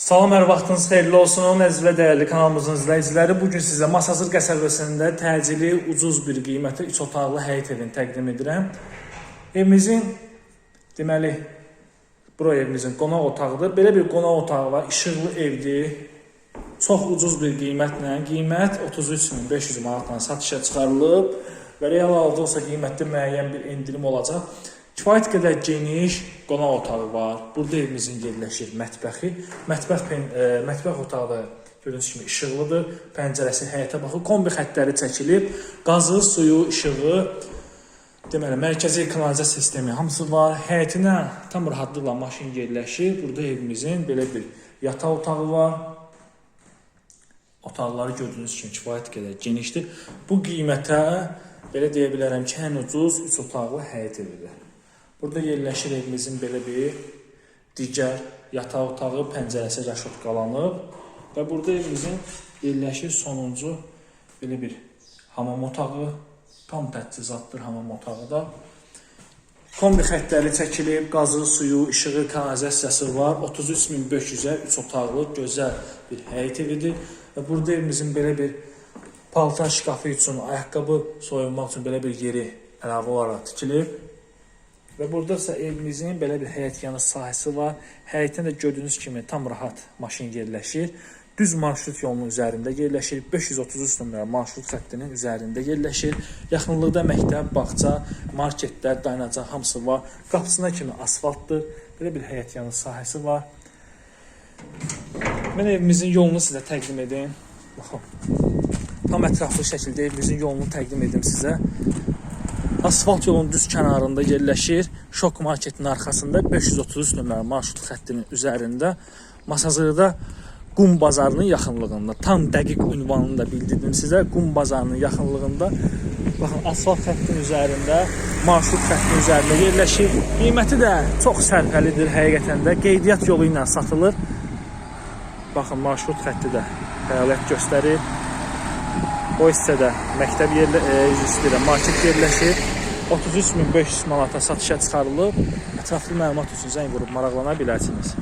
Salam, hər vaxtınız xeyirli olsun. Əziz və dəyərli kanalımızın izləyiciləri, bu gün sizə Masazır qəsəbəsində təcili, ucuz bir qiymətə 3 otaqlı həyət evini təqdim edirəm. Evimizin deməli bura evimizin qonaq otağıdır. Belə bir qonaq otağı var, işıqlı evdir. Çox ucuz bir qiymətlə, qiymət 33500 manatla satışa çıxarılıb və real aldıqsa qiymətdə müəyyən bir endirim olacaq. Kifayət qədər geniş qonaq otağı var. Burada evimizin yerləşir mətbəxi. Mətbəx e, mətbəx otağı gördüyünüz kimi işıqlıdır. Pəncərəsi həyətə baxır. Kombi xəttləri çəkilib. Qazı, suyu, işığı, deməli mərkəzi kanalizasiya sistemi hamısı var. Həyətinə tam rahatlıqla maşın yerləşir. Burada evimizin belə bir yataq otağı var. Otaqları gördüyünüz kimi kifayət qədər genişdir. Bu qiymətə belə deyə bilərəm ki, ən ucuz 3 otaqlı həyət evidir. Burada yerləşir evimizin belə bir digər yataq otağı, pəncərəsi rəşotqalanıb və burada evimizin yerləşir sonuncu belə bir hamam otağı, tam təchizatdır hamam otağı da. Kombi xəttləri çəkilib, qazı, suyu, işığı, kanalizasiyası var. 33500-ə 3 otaqlı gözəl bir həyət evidir və burada evimizin belə bir paltar şkafı üçün, ayaqqabı soyunmaq üçün belə bir yeri əlavə olaraq tikilib. Və burada isə evimizin belə bir həyət yanı sahəsi var. Həyətində də gördüyünüz kimi tam rahat maşın yerləşir. Düz marşrut yolunun üzərində yerləşir. 533 nömrəli marşrut xəttinin üzərində yerləşir. Yaxınlıqda məktəb, bağça, marketlər, dayanacaq hamısı var. Qapısına kimi asfaltdır. Belə bir həyət yanı sahəsi var. Mən evimizin yolunu sizə təqdim edim. Baxın. Tam ətraflı şəkildə evimizin yolunu təqdim edim sizə. Asfalt yolun düz kənarında yerləşir. Şok marketin arxasında 533 nömrəli marşrut xəttinin üzərində Masazırda Qum bazarının yaxınlığında, tam dəqiq ünvanını da bildirdim sizə. Qum bazarının yaxınlığında baxın asfalt xəttinin üzərində, marşrut xəttinin üzərində yerləşir. Qiyməti də çox sərfəlidir həqiqətən də. Qeydiyyat yolu ilə satılır. Baxın marşrut xətti də fəaliyyət göstərir. O hissədə məktəb yerlə, e, üzr istəyirəm, market yerləşir. 33500 manata satışa çıxarılıb. Ətraflı məlumat üçün zəng vurub maraqlana bilərsiniz.